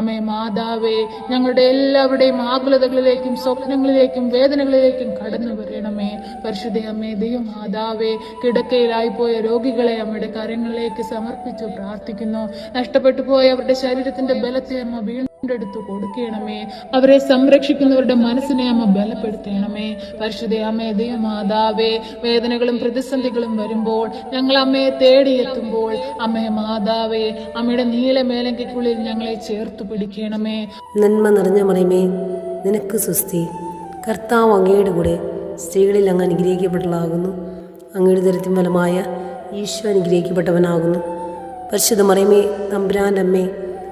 അമ്മേ മാതാവേ ഞങ്ങളുടെ എല്ലാവരുടെയും ആകുലതകളിലേക്കും സ്വപ്നങ്ങളിലേക്കും വേദനകളിലേക്കും കടന്നു വരണമേ. പരിശുദ്ധ അമ്മേ ദൈവം മാതാവേ കിടക്കയിലായിപ്പോയ രോഗികളെ അമ്മയുടെ കരങ്ങളിലേക്ക് സമർപ്പിച്ചു പ്രാർത്ഥിക്കുന്നു. നഷ്ടപ്പെട്ടു പോയ അവരുടെ ശരീരത്തിന്റെ ബലത്തെ അമ്മ വീണ്ടെടുത്ത് കൊടുക്കണമേ. അവരെ സംരക്ഷിക്കുന്നവരുടെ മനസ്സിനെ അമ്മ ബലപ്പെടുത്തണമേ. പരിശുദ്ധ അമ്മേ ദൈവമാതാവേ വേദനകളും പ്രതിസന്ധികളും വരുമ്പോൾ ഞങ്ങൾ അമ്മയെ തേടിയെത്തുമ്പോൾ അമ്മേ മാതാവേ അമ്മയുടെ നീല മേലങ്കയ്ക്കുള്ളിൽ ഞങ്ങളെ ചേർത്ത് പിടിക്കണമേ. നന്മ നിറഞ്ഞ മറിയമേ നിനക്ക് സുസ്തി കർത്താവ് അങ്ങയുടെ കൂടെ സ്ത്രീകളിൽ അങ്ങ് അനുഗ്രഹിക്കപ്പെട്ടതാകുന്നു അങ്ങയുടെ ദരിദ്രം ഫലമായ ഈശോ അനുഗ്രഹിക്കപ്പെട്ടവനാകുന്നു. പരിശുദ്ധ മറിയമേ തമ്പുരാന്റെ അമ്മേ